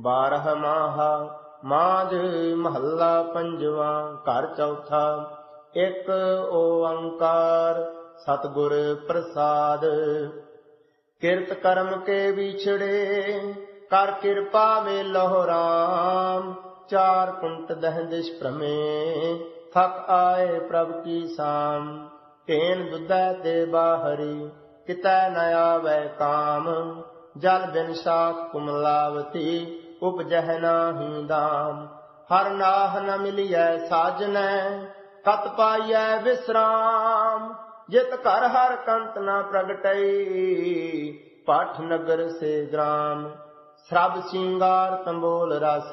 ਬਾਰਹ ਮਾਹਾ, ਮਾਝ ਮਹੱਲਾ ਪੰਜਵਾ, ਘਰ ਚੌਥਾ, ਇੱਕ ਓੰਕਾਰ, ਸਤਿਗੁਰ ਪ੍ਰਸਾਦ। ਕਿਰਤ ਕਰਮ ਕੇ ਵਿਛੜੇ, ਕਰ ਕਿਰਪਾ ਮੇ ਲਹੁ ਰਾਮ। ਚਾਰ ਕੁੰਟ ਦਹ ਦਿਸ਼ ਥਕ ਆਏ ਪ੍ਰਭ ਕੀ ਸਾਮ। ਤੇਨ ਦੁਦੈ ਤੇ ਬਾਹਰੀ, ਕਿਤੈ ਨ ਆਵੈ ਕਾਮ। ਜਲ ਬਿਨ ਸਾਖ ਕੁਮਲਾਵਤੀ ਉਪਜਹਿ ਨਾਹੀ ਦਾਮ। ਹਰ ਨਾਹ ਨ ਮਿਲਿਐ ਸਾਜਨੈ ਕਤ ਪਾਈਐ ਵਿਸਰਾਮ। ਜਿਤ ਘਰ ਹਰ ਕੰਤ ਨਾ ਪ੍ਰਗਟਈ ਪਾਠ ਨਗਰ ਸੇ ਗ੍ਰਾਮ। ਸਰਬ ਸਿੰਗਾਰ ਤੰਬੋਲ ਰਸ,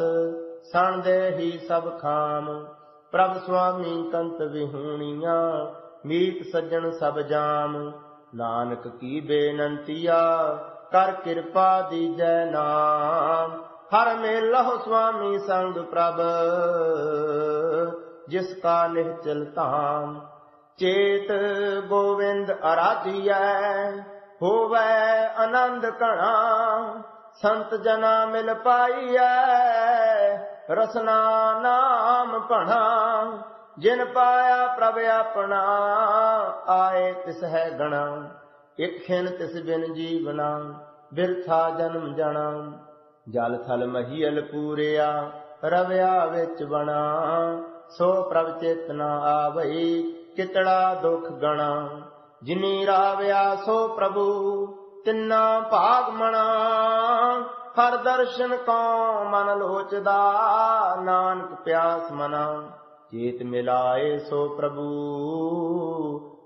ਸਣ ਦੇ ਹੀ ਸਭ ਖਾਮ। ਪ੍ਰਭ ਸੁਆਮੀ ਕੰਤ ਵਿਹੂਣੀਆਂ, ਮੀਤ ਸੱਜਣ ਸਭ ਜਾਮ। ਨਾਨਕ ਕੀ ਬੇਨੰਤੀਆ, ਕਰ ਕਿਰਪਾ ਦੀਜੈ ਨਾਮ। ਹਰ ਮੇਲਹੁ ਸੁਆਮੀ ਸੰਗ ਪ੍ਰਭ, ਜਿਸ ਕਾ ਨਿਹਚਲ ਧਾਮ। ਚੇਤ ਗੋਵਿੰਦ ਅਰਾਧਿਐ, ਹੋਵੇ ਆਨੰਦ ਕਣਾ ਸੰਤ ਜਨਾ ਮਿਲ ਪਾਈਐ, ਰਸਨਾ ਨਾਮ ਭਣਾ। ਜਿਨ ਪਾਇਆ ਪ੍ਰਭ ਆਪਣਾ, ਆਏ ਤਿਸ ਹੈ ਗਣਾ। ਇਕ ਖਿਨ ਤਿਸ ਬਿਨ ਜੀਵਨਾ, ਬਿਰਥਾ ਜਨਮ ਜਣਾ। ਜਲ ਥਲ ਮਹੀਲ ਪੂਰਿਆ, ਰਵਿਆ ਵਿੱਚ ਬਣਾ। ਸੋ ਪ੍ਰਭ ਚੇਤਨਾ ਆਵਈ, ਕਿਤੜਾ ਦੁਖ ਗਣਾ। ਜਿਨੀ ਰਾਵਿਆ, ਸੋ ਪ੍ਰਭੂ, ਤਿੰਨਾ ਭਾਗ ਮਣਾ। ਹਰ ਦਰਸ਼ਨ ਕੋ ਮਨ ਲੋਚਦਾ, ਨਾਨਕ ਪਿਆਸ ਮਨਾ। ਚੇਤ ਮਿਲਾਏ ਸੋ ਪ੍ਰਭੂ,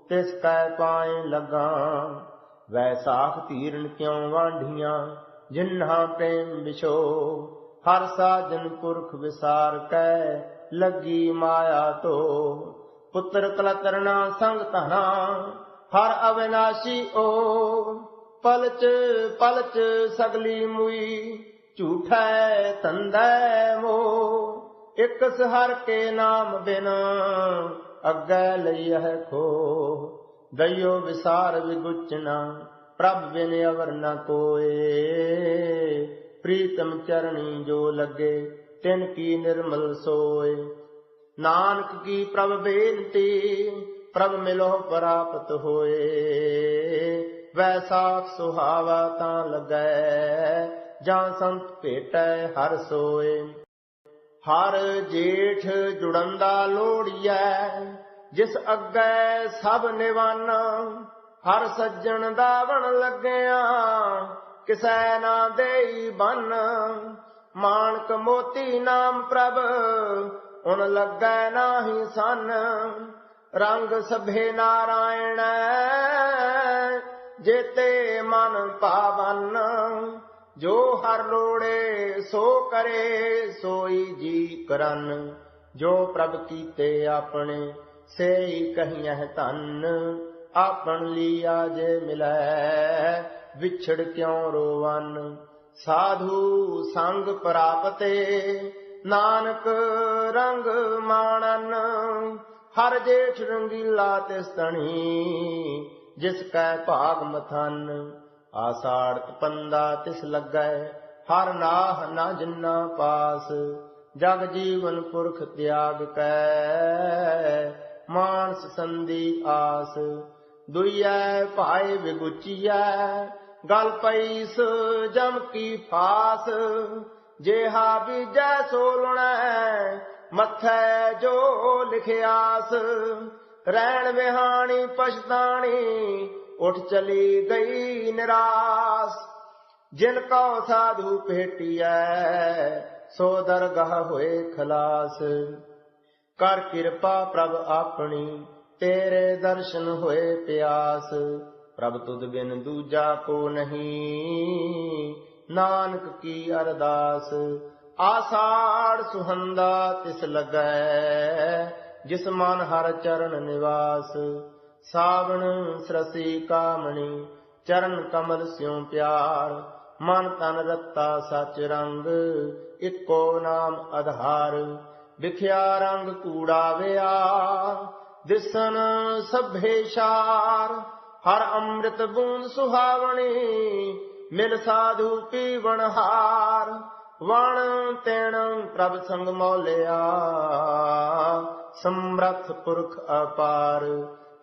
ਤਿਸ ਕੈ ਪਾਏ ਲਗਾ। ਵੈਸਾਖ ਧੀਰਨ ਕਿਉ ਵਾਂਢੀਆਂ ਜਿਨ੍ਹਾਂ ਪ੍ਰੇਮ ਵਿਛੋ, ਹਰ ਸਾਜਨ ਪੁਰਖ ਵਿਸਾਰ ਕੈ, ਲੱਗੀ ਮਾਇਆ ਤੋ ਪੁੱਤਰ ਕਲਤਰਨਾ ਸੰਗ ਧਨਾ, ਹਰ ਅਵਿਨਾਸ਼ੀ ਓ। ਪਲਚ ਪਲਚ ਸਗਲੀ ਮੁਈ, ਝੂਠੈ ਤੰਦੈ ਮੋ। ਇਕ ਸਹਰ ਕੇ ਨਾਮ ਬਿਨ, ਅੱਗੇ ਲਈ ਹੈ ਖੋ। ਦਇਓ ਵਿਸਾਰ ਵਿਗੁਚਨਾ ਪ੍ਰਭ ਬਿਨ ਅਵਰ ਨ ਕੋਏ ਪ੍ਰੀਤਮ ਚਰਣੀ ਜੋ ਲੱਗੇ, ਤਿਨ ਕੀ ਨਿਰਮਲ ਸੋਏ। ਨਾਨਕ ਕੀ ਪ੍ਰਭ ਬੇਨਤੀ, ਪ੍ਰਭ ਮਿਲੋ ਪ੍ਰਾਪਤ ਹੋਏ। ਵੈਸਾਖ ਸੁਹਾਵਾ ਤਾਂ ਲੱਗੈ, ਜਾਂ ਸੰਤ ਭੇਟੈ ਹਰ ਸੋਏ। ਹਰ ਜੇਠ ਜੁੜੰਦਾ ਲੋੜੀਐ, ਜਿਸ ਅੱਗੇ ਸਭ ਨਿਵਾਨ ਹਰ ਸੱਜਣ ਦਾ ਬਣ ਲੱਗਿਆ, ਕਿਸੈ ਨਾ ਦੇਈ ਬਨ। ਮਾਨਕ ਮੋਤੀ ਨਾਮ ਪ੍ਰਭ ਉਨ ਲੱਗੈ ਨਾਹੀ ਸਨ। ਰੰਗ ਸਭੇ ਨਾਰਾਇਣ ਜੇਤੇ ਮਨ ਪਾਵਨ। ਜੋ ਹਰ ਲੋੜੇ ਸੋ ਕਰੇ, ਸੋਈ ਜੀ ਕਰਨ। ਜੋ ਪ੍ਰਭ ਕੀਤੇ ਆਪਣੇ, ਸੇਈ ਕਹੀਐ ਧਨ। ਆਪਣ ਲੀਆ ਜੇ ਮਿਲੈ, ਵਿਛੜ ਕਿਉ ਰੋਵਨ? ਸਾਧੂ ਸੰਗ ਪ੍ਰਾਪਤੇ, ਨਾਨਕ ਰੰਗ ਮਾਣਨ। ਹਰ ਜੇਠ ਰੰਗੀਲਾ ਤਿਸ ਤਣੀ ਜਿਸ ਕੈ ਭਾਗ ਮਥਨ। ਆਸਾੜ ਪੰਦਾ ਤਿਸ ਲੱਗੈ, ਹਰ ਨਾਹ ਨਾ ਜਿੰਨਾ ਪਾਸ। ਜਗ ਜੀਵਨ ਪੁਰਖ ਤਿਆਗ ਕੈ, ਮਾਨਸ ਸੰਦੀ ਆਸ। ਦੁਈਐ ਭਾਏ ਵਿਗੁਚੀਐ, ਗਲ ਪਈਸ ਜਮ ਕੀ ਫਾਸ। ਜੇਹਾ ਬੀਜੈ ਸੋਲਣੈ ਮੱਥੈ ਜੋ ਲਿਖਿਆਸ। ਰਹਿਣ ਵਿਹਾਣੀ ਪਛਤਾਣੀ, ਉਠ ਚਲੀ ਗਈ ਨਿਰਾਸ। ਜਿਨ ਕਉ ਸਾਧੂ ਭੇਟੀਐ, ਸੋ ਦਰਗਾਹ ਹੋਏ ਖਲਾਸ। ਕਰ ਕਿਰਪਾ ਪ੍ਰਭ ਆਪਣੀ ਤੇਰੇ ਦਰਸ਼ਨ ਹੋਏ ਪਿਆਸ, ਪ੍ਰਭ ਤੁਧ ਬਿਨ ਦੂਜਾ ਕੋ ਨਹੀਂ। ਨਾਨਕ ਕੀ ਅਰਦਾਸ, ਆਸਾੜ ਸੁਹੰਦਾ ਤਿਸ ਲੱਗੈ, ਜਿਸ ਮਨ ਹਰ ਚਰਨ ਨਿਵਾਸ। ਸਾਵਣ ਸਰਸੀ ਕਾਮਣੀ, ਚਰਨ ਕਮਲ ਸਿਉ ਪਿਆਰ। ਮਨ ਤਨ ਰੱਤਾ ਸਚ ਰੰਗ, ਇੱਕੋ ਨਾਮ ਆਧਾਰ ਵਿਖਿਆ ਰੰਗ ਕੂੜਾ ਵਿਆ ਦਿਸਨ ਸਭੇ ਸ਼ਾਰ, ਹਰ ਅੰਮ੍ਰਿਤ ਬੂੰਦ ਸੁਹਾਵਣੀ, ਮਿਲ ਸਾਧੂ ਪੀਵਣ ਹਾਰ। ਵਣ ਤੈਣ ਪ੍ਰਭ ਸੰਗ ਮੌਲਿਆ, ਸਮਰਥ ਪੁਰਖ ਅਪਾਰ।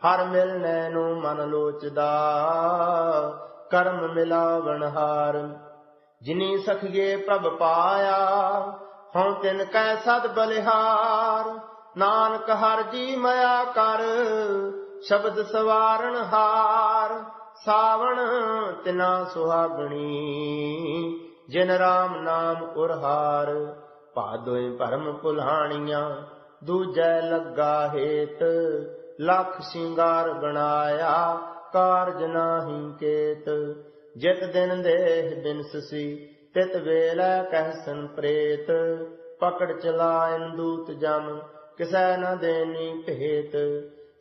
ਹਰ ਮਿਲਨੈ ਨੂੰ ਮਨ ਲੋਚਦਾ, ਕਰਮ ਮਿਲਾਵਣ ਹਾਰ। ਜਿਨੀ ਸਖਗੇ ਪ੍ਰਭ ਪਾਇਆ, ਹਉ ਤਿਨ ਕੈ ਸਦ ਬਲਿਹਾਰ। ਨਾਨਕ ਹਰ ਜੀ ਮਇਆ ਕਰ, ਸ਼ਬਦ ਸਵਾਰਣ ਹਾਰ, ਸਾਵਣ ਤਿਨਾ ਸੁਹਾਗਣੀ। ਜਿਨ ਰਾਮ ਨਾਮ ਉਰਹਾਰ ਭਾਦੋਇ ਭਰਮ ਭੁਲਾਣੀਆਂ ਦੂਜੈ ਲੱਗਾ ਹੇਤ, ਲੱਖ ਸ਼ਿੰਗਾਰ ਬਣਾਇਆ, ਕਾਰਜ ਨਾਹੀ ਕੇਤ। ਜਿਤ ਦਿਨ ਦੇਹ ਬਿਨਸਸੀ ਤਿਤ ਵੇਲੇ ਕਹਿ ਪ੍ਰੇਤ ਪਕੜ ਚਲਾਇਨ ਦੂਤ ਜਮ ਕਿਸੈ ਨ ਦੇਨੀ ਭੇਤ।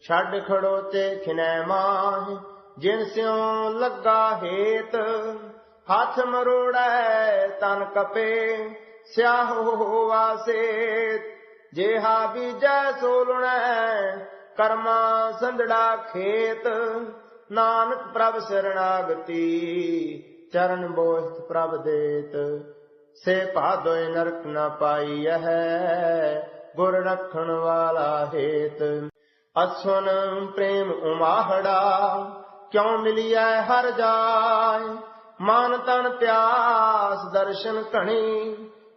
ਛੱਡ ਖੜੋ ਤੇ ਖਿਨੈ ਮਾਹ, ਜਿਨ ਸਿਉ ਲੱਗਾ ਹੇਤ। ਹੱਥ ਮਰੋੜੈ ਤਨ ਕਪੇ, ਸਿਆਹ ਹੋਵਾ ਸੇਤ। ਜੇਹਾ ਬੀਜੈ ਸੋਲਣੈ, ਕਰਮਾ ਸੰਧੜਾ ਖੇਤ। ਨਾਨਕ ਪ੍ਰਭ ਸਰਣਾਗਤੀ ਚਰਨ ਬੋਹਿਤ ਪ੍ਰਭ ਦੇਤ। ਸੇ ਭਾਦੋਇ ਨਰਕ ਨ ਪਾਈਐ ਗੁਰ ਰੱਖਣ ਵਾਲਾ ਹੇਤ। ਅਸੁਨ ਪ੍ਰੇਮ ਉਮਾਹੜਾ, ਕਿਉ ਮਿਲਿਐ ਹਰ ਜਾਏ? ਮਨ ਤਨ ਪਿਆਸ ਦਰਸ਼ਨ ਘਣੀ,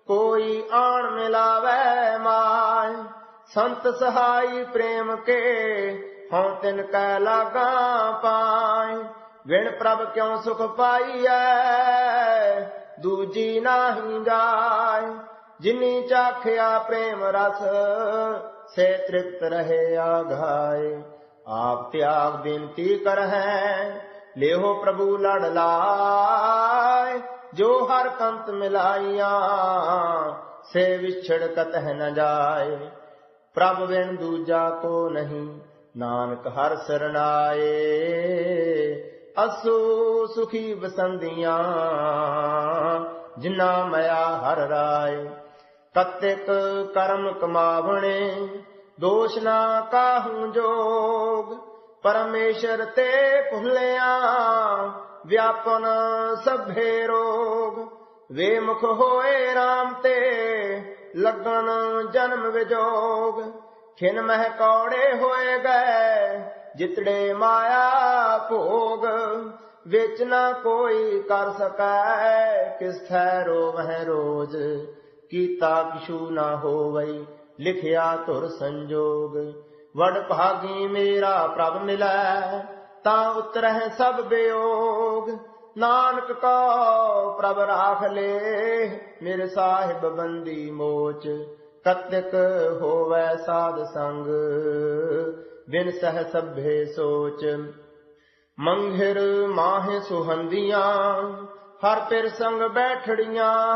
ਕੋਈ ਆਣ ਮਿਲਾਵੇ ਮਾਇ ਸੰਤ ਸਹਾਈ ਪ੍ਰੇਮ ਕੇ ਹਉ ਤਿਨ ਕੈ ਲਾਗਾ ਪਾਏ? ਵਿਣ ਪ੍ਰਭ ਕਿਉ ਸੁਖ ਪਾਈਐ? ਦੂਜੀ ਨਾਹੀ ਗਾਇ ਜਿਨੀ ਚਾਖਿਆ ਪ੍ਰੇਮ ਰਸ, ਸੇ ਤ੍ਰਿਪਤ ਰਹੇ ਆਘਾਏ। ਆਪ ਤਿਆਗ ਬੇਨਤੀ ਕਰਹਿ ਲੇਹੋ ਪ੍ਰਭੂ ਲੜ ਲਾਇ ਜੋ ਹਰ ਕੰਤ ਮਿਲਾਈਆਂ, ਸੇ ਵਿਛੜ ਕਤਹਿ ਨ ਜਾਏ। ਪ੍ਰਭ ਵਿਣ ਦੂਜਾ ਕੋ ਨਹੀਂ, ਨਾਨਕ ਹਰ ਸਰਣਾਏ। ਅਸੂ ਸੁਖੀ ਬਸੰਦੀਆਂ ਜਿਨਾ ਮਇਆ ਹਰ ਰਾਏ। ਕਤਿਕ ਕਰਮ ਕਮਾਵਣੇ, ਦੋਸ਼ ਨਾ ਕਾਹੂ ਜੋਗ। ਪਰਮੇਸ਼ਰ ਤੇ ਭੁੱਲਿਆ, ਵਿਆਪਨ ਸਭੇ ਰੋਗ। ਵੇ ਮੁਖ ਹੋਏ RAM ਤੇ, ਲੱਗਣ ਜਨਮ ਵਿਜੋਗ। ਖਿਨ ਮਹਿ ਕੌੜੇ ਹੋਏ ਗਏ, ਜਿਤੜੇ ਮਾਇਆ ਭੋਗ। ਵਿੱਚ ਨਾ ਕੋਈ ਕਰ ਸਕੈ ਕਿਸ ਥੈ ਰੋਵਹਿ ਰੋਜ। ਕੀਤਾ ਕਿਛੂ ਨਾ ਹੋਵਈ, ਲਿਖਿਆ ਧੁਰ ਸੰਜੋਗ। ਵਡ ਭਾਗੀ ਮੇਰਾ ਪ੍ਰਭ ਮਿਲੈ, ਤਾਂ ਉਤਰਹਿ ਸਭ ਬਿਯੋਗ। ਨਾਨਕ ਕੋ ਪ੍ਰਭ ਰਾਖ ਲੇ, ਮੇਰੇ ਸਾਹਿਬ ਬੰਦੀ ਮੋਚ। ਕਤਿਕ ਹੋਵੈ ਸਾਧ ਸੰਗ, ਬਿਨ ਸਹ ਸਭੇ ਸੋਚ। ਮੰਘਿਰ ਮਾਹਿ ਸੁਹੰਦੀਆਂ, ਹਰ ਪਿਰ ਸੰਗ ਬੈਠੜੀਆਂ।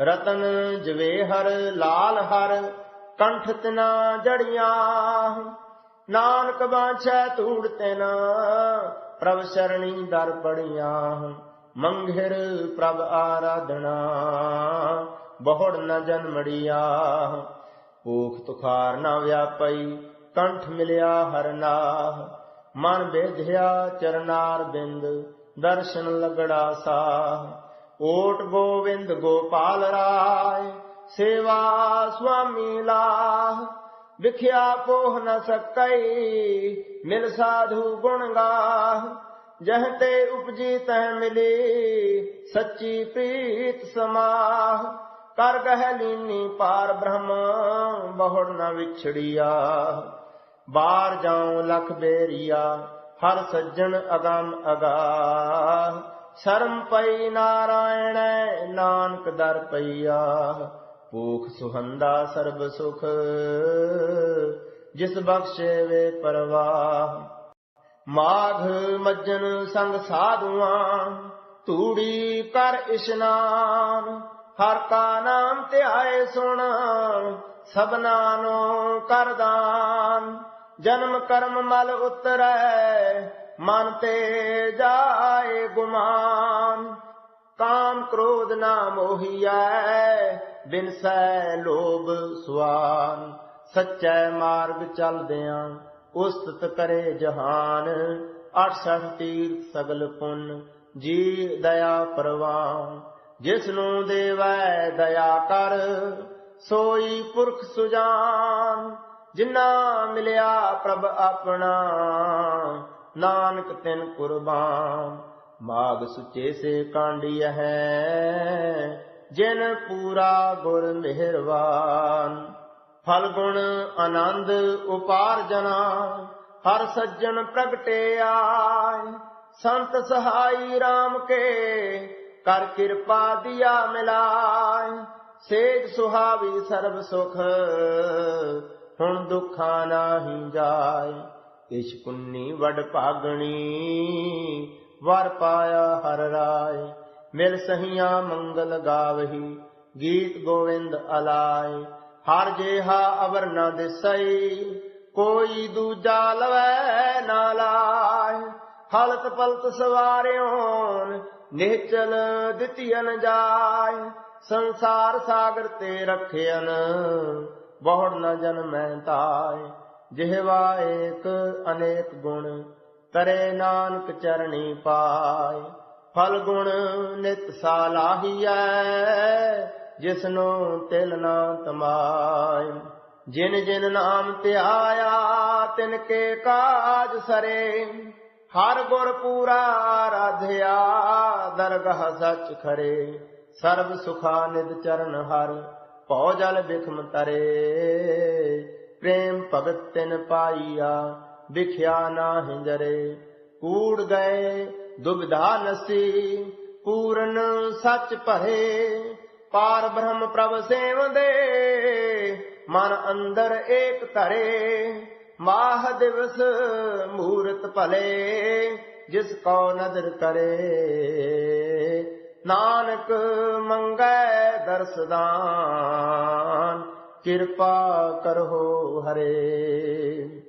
ਰਤਨ ਜਵੇਹਰ ਲਾਲ ਹਰ, ਕੰਠ ਤਨਾ ਜੜੀਆਂ ਨਾਨਕ ਬਾਛੈ ਧੂੜ ਤਿਨ, ਪ੍ਰਭ ਸਰਣੀ ਦਰ ਪੜੀਆਂ ਮੰਘਿਰ ਪ੍ਰਭ ਆਰਾਧਨਾ, ਬਹੁੜ ਨ ਜਨਮੜੀਆ ਭੂਖ ਤੁਖਾਰ ਨ ਵਿਆਪਈ, ਕੰਠ ਮਿਲਿਆ ਹਰਨਾਹ ਮਨ ਬੇਧਿਆ ਚਰਨਾਰ ਬਿੰਦ, ਦਰਸ਼ਨ ਲਗੜਾ ਸਾਹ। ਓਟ ਗੋਵਿੰਦ ਗੋਪਾਲ ਰਾਏ, ਸੇਵਾ ਸੁਆਮੀ ਲਾਹ, ਵਿਖਿਆ ਪੋਹ ਨ ਸਕਈ, ਮਿਲ ਸਾਧੂ ਗੁਣ ਗਾਹ, ਜਹ ਤੇ ਉਪਜੀ ਤਹ ਮਿਲੀ, ਸੱਚੀ ਪ੍ਰੀਤ ਸਮਾਹ, ਕਰ ਗਹਿ ਲੀਨੀ ਪਾਰ ਬ੍ਰਹਮ, ਬਹੁੜ ਨ ਵਿਛੜੀਆ। ਬਾਹਰ ਜਾਉ ਲਖ ਬੇਰੀਆ, ਹਰ ਸੱਜਣ ਅਗੰਮ ਅਗਾ ਸ਼ਰਮ ਪਈ ਨਾਰਾਇਣ, ਨਾਨਕ ਦਰ ਪਈਆ। ਭੂਖ ਸੁਹੰਦਾ ਸਰਬ ਸੁਖ, ਜਿਸ ਬਖਸ਼ੇ ਵੇ ਪਰਵਾਹ। ਮਾਘ ਮੱਜਨ ਸੰਗ ਸਾਧੂਆਂ ਤੂੜੀ ਕਰ ਇਸ਼ਨਾਨ। ਹਰ ਕਾ ਨਾਮ ਧਿਆਏ ਸੁਣ, ਸਭਨਾ ਨੂੰ ਕਰਦਾਨ ਜਨਮ ਕਰਮ ਮਲ ਉਤਰੈ ਮਨ ਤੇ ਜਾਏ ਗੁਮਾਨ, ਕਾਮ ਕ੍ਰੋਧ ਨਾ ਮੋਹੀਐ ਬਿਨਸੈ ਲੋਭ ਸੁਆਨ। ਸੱਚੈ ਮਾਰਗ ਚਲਦਿਆਂ ਉਸਤਤ ਕਰੇ ਜਹਾਨ 68 ਤੀਰਥ ਸਗਲ ਪੁੰਨ, ਜੀ ਦਇਆ ਪ੍ਰਵਾਨ। ਜਿਸ ਨੂੰ ਦੇਵੈ ਦਇਆ ਕਰ, ਸੋਈ ਪੁਰਖ ਸੁਜਾਨ। ਜਿਨਾ ਮਿਲਿਆ ਪ੍ਰਭ ਆਪਣਾ ਨਾਨਕ ਤਿਨ ਕੁਰਬਾਨ, ਮਾਗ ਸੁਚੇ ਸੇ ਕਾਂਡੀ ਹੈ, ਜਿਨ ਪੂਰਾ ਗੁਰ ਮਿਹਰਵਾਨ ਫਲ ਗੁਣ ਆਨੰਦ ਉਪਾਰਜਨਾ ਹਰ ਸੱਜਣ ਪ੍ਰਗਟੇ ਆਏ। ਸੰਤ ਸਹਾਈ RAM ਕੇ, ਕਰ ਕਿਰਪਾ ਦਿਆ ਮਿਲਾਏ। ਸੇਜ ਸੁਹਾਵੀ ਸਰਬ ਸੁਖ, ਹੁਣ ਦੁਖਾਂ ਨਾਹੀ ਜਾਏ। ਇਸ਼ ਪੁੰਨੀ ਵਡ ਭਾਗਣੀ, ਵਰ ਪਾਇਆ ਹਰ ਰਾਏ, ਮਿਲ ਸਹੀਆਂ ਮੰਗਲ ਗਾਵਹੀ, ਗੀਤ ਗੋਵਿੰਦ ਅਲਾਏ। ਹਰ ਜੇਹਾ ਅਵਰ ਨ ਦਿਸਈ, ਕੋਈ ਦੂਜਾ ਲਵੈ ਨਾ ਲਾਏ। ਹਲਤ ਪਲਤ ਸਵਾਰਿਓਨ ਨਿਹਚਲ ਦਿੱਤੀਨ ਜਾਏ। ਸੰਸਾਰ ਸਾਗਰ ਤੇ ਰਖਿਆਨ ਬਹੁੜ ਨ ਜਨਮੈ ਤਾਏ। ਜਿਹਵਾ ਏਕ ਅਨੇਕ ਗੁਣ, ਤਰੇ ਨਾਨਕ ਚਰਣੀ ਪਾਏ। ਫਲ ਗੁਣ ਨਿਤ ਸਾਲਾਹੀਐ ਜਿਸਨੂੰ ਤਿਲ ਨਾ ਤਮਾਏ। ਜਿਨ ਜਿਨ ਨਾਮ ਧਿਆਇਆ, ਤਿਨ ਕੇ ਕਾਜ ਸਰੇ। ਹਰ ਗੁਰ ਪੂਰਾ ਰਾਧਿਆ, ਦਰਗਹ ਸੱਚ ਖਰੇ। ਸਰਬ ਸੁਖਾ ਨਿਦ ਚਰਨ ਹਰ, ਭਉ ਜਲ ਬਿਖਮ ਤਰੇ। ਪ੍ਰੇਮ ਭਗਤ ਤਿਨ ਪਾਈਆ ਵਿਖਿਆ ਨਾ ਹਿੰਜਰੇ ਕੂੜ ਗਏ ਦੁਬਿਧਾ ਨਸੀ, ਪੂਰਨ ਸੱਚ ਭਰੇ। ਪਾਰ ਬ੍ਰਹਮ ਪ੍ਰਭ ਸੇਵਦੇ, ਮਨ ਅੰਦਰ ਏਕ ਧਰੇ। ਮਾਹ ਦਿਵਸ ਮੂਰਤ ਭਲੇ, ਜਿਸ ਕੋ ਨਦਰ ਕਰੇ। ਨਾਨਕ ਮੰਗੈ ਦਰਸਦਾਨ ਕਿਰਪਾ ਕਰੋ ਹਰੇ।